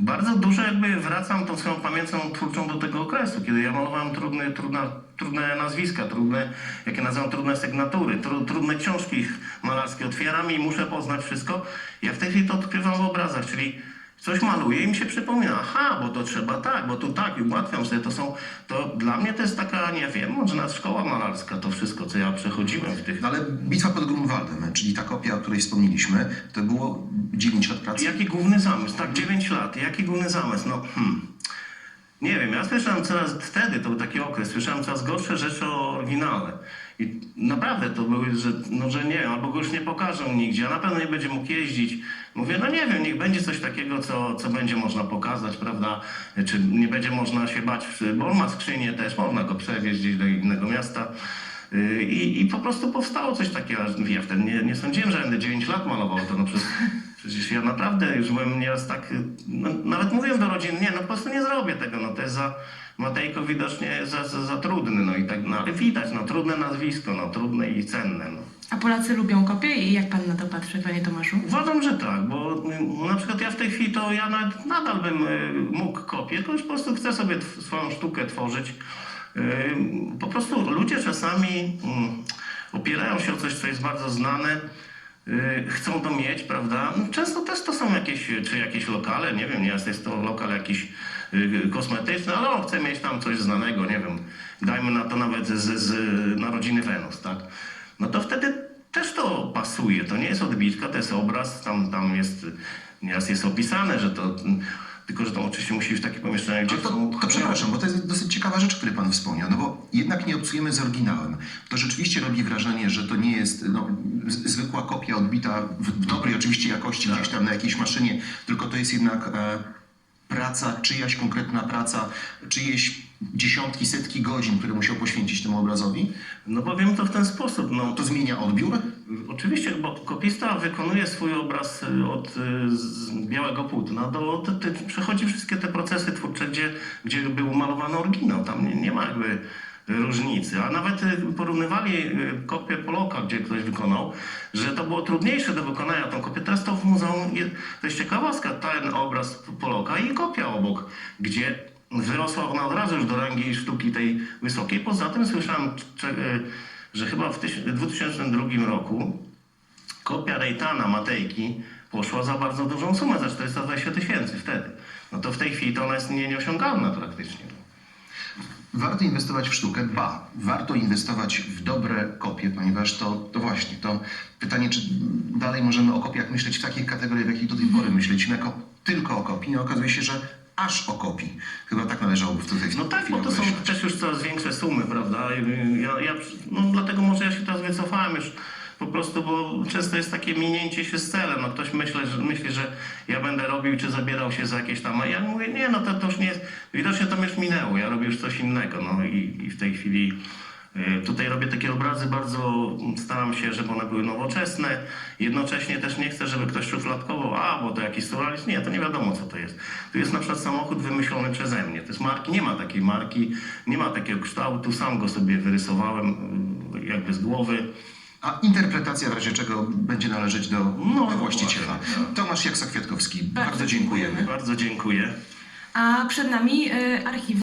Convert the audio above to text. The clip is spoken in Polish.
bardzo dużo jakby wracam tą swoją pamięcią twórczą do tego okresu, kiedy ja malowałem trudne, trudne, trudne nazwiska, trudne, jakie nazywam trudne sygnatury, tru, trudne książki malarskie. Otwieram i muszę poznać wszystko. Ja w tej chwili to odkrywam w obrazach, czyli coś maluję i mi się przypomina, aha, bo to trzeba tak, bo tu tak i ułatwiam sobie, to są, to dla mnie to jest taka, nie wiem, może nawet szkoła malarska, to wszystko, co ja przechodziłem w tych No ale bitwa pod Grunwaldem, czyli ta kopia, o której wspomnieliśmy, to było 9 lat pracy. Jaki główny zamysł? Tak, 9 lat. Jaki główny zamysł? No, hmm. Nie wiem, ja słyszałem coraz, wtedy to był taki okres, słyszałem coraz gorsze rzeczy o oryginale. I naprawdę to były, że, no, że nie, albo go już nie pokażą nigdzie, a na pewno nie będzie mógł jeździć. Mówię, no nie wiem, niech będzie coś takiego, co, co będzie można pokazać, prawda? Czy nie będzie można się bać, bo on ma skrzynię też, można go przewieźć gdzieś do innego miasta. Yy, I, I po prostu powstało coś takiego. Ja wtedy nie, nie sądziłem, że będę 9 lat malował to. No przecież, ja naprawdę już byłem nieraz tak. No, nawet mówiłem do rodziny, nie, no po prostu nie zrobię tego. No to jest za. Matejko widocznie za, za, za trudny, no i tak, no ale widać, no trudne nazwisko, no trudne i cenne, no. A Polacy lubią kopie i jak pan na to patrzy, panie Tomaszu? Uważam, że tak, bo y, na przykład ja w tej chwili to ja nawet, nadal bym y, mógł kopię, tylko już po prostu chcę sobie swoją sztukę tworzyć. Y, Po prostu ludzie czasami mm, opierają się o coś, co jest bardzo znane, chcą to mieć, prawda? No, Często też to są jakieś, czy jakieś lokale, nie wiem, nieraz jest to lokal jakiś y, kosmetyczny, ale on chce mieć tam coś znanego, nie wiem, dajmy na to nawet z, z narodziny Wenus, tak? No to wtedy też to pasuje, to nie jest odbitka, to jest obraz, tam, tam jest, nieraz jest opisane, że to, tylko że to oczywiście musi być takie pomieszczenie, gdzie to, są... to przepraszam, bo to jest dosyć ciekawa rzecz, którą Pan wspomniał, no bo jednak nie obcujemy z oryginałem. To rzeczywiście robi wrażenie, że to nie jest no, zwykła kopia odbita w, w dobrej oczywiście jakości Tak. gdzieś tam na jakiejś maszynie, tylko to jest jednak e, praca, czyjaś konkretna praca, czyjeś dziesiątki, setki godzin, które musiał poświęcić temu obrazowi. No powiem to w ten sposób, no To zmienia odbiór. Oczywiście, bo kopista wykonuje swój obraz y, od z białego płótna do, te, te, przechodzi wszystkie te procesy twórcze, gdzie, gdzie był malowany oryginał. Tam nie, nie ma jakby różnicy. A nawet y, porównywali kopię Poloka, gdzie ktoś wykonał, że to było trudniejsze do wykonania tą kopię. Teraz to w muzeum, to jest ciekawostka, ten obraz Poloka i kopia obok, gdzie wyrosła ona od razu już do rangi sztuki tej wysokiej. Poza tym słyszałem, że chyba w tyś- 2002 roku kopia Rejtana Matejki poszła za bardzo dużą sumę, za 420 tysięcy wtedy. No to w tej chwili to ona jest nie, nieosiągalna praktycznie. Warto inwestować w sztukę, ba, warto inwestować w dobre kopie, ponieważ to, to właśnie, to pytanie, czy dalej możemy o kopiach myśleć w takich kategoriach, w jakich do tej pory myśleliśmy, jako tylko o kopii, no okazuje się, że aż o kopii. Chyba tak należałoby w tej No tak, chwili bo to są też już coraz większe sumy, prawda? Ja, ja, no dlatego może ja się teraz wycofałem już prostu, bo często jest takie minięcie się z celem. No ktoś myśli, że, myśli, że ja będę robił czy zabierał się za jakieś tam, a ja mówię, nie, no to, to już nie jest, widocznie to już minęło, ja robię już coś innego, no i, i w tej chwili y, Tutaj robię takie obrazy bardzo, staram się, żeby one były nowoczesne. Jednocześnie też nie chcę, żeby ktoś szufladkował, a bo to jakiś surrealizm. Nie, to nie wiadomo co to jest. Tu jest na przykład samochód wymyślony przeze mnie. To jest marki, nie ma takiej marki, nie ma takiego kształtu, sam go sobie wyrysowałem y, jakby z głowy. A interpretacja w razie czego będzie należeć do, No, do właściciela. tak. Tomasz Jaksa-Kwiatkowski, Bardzo bardzo dziękujemy. Bardzo dziękuję. A przed nami y, archiwum.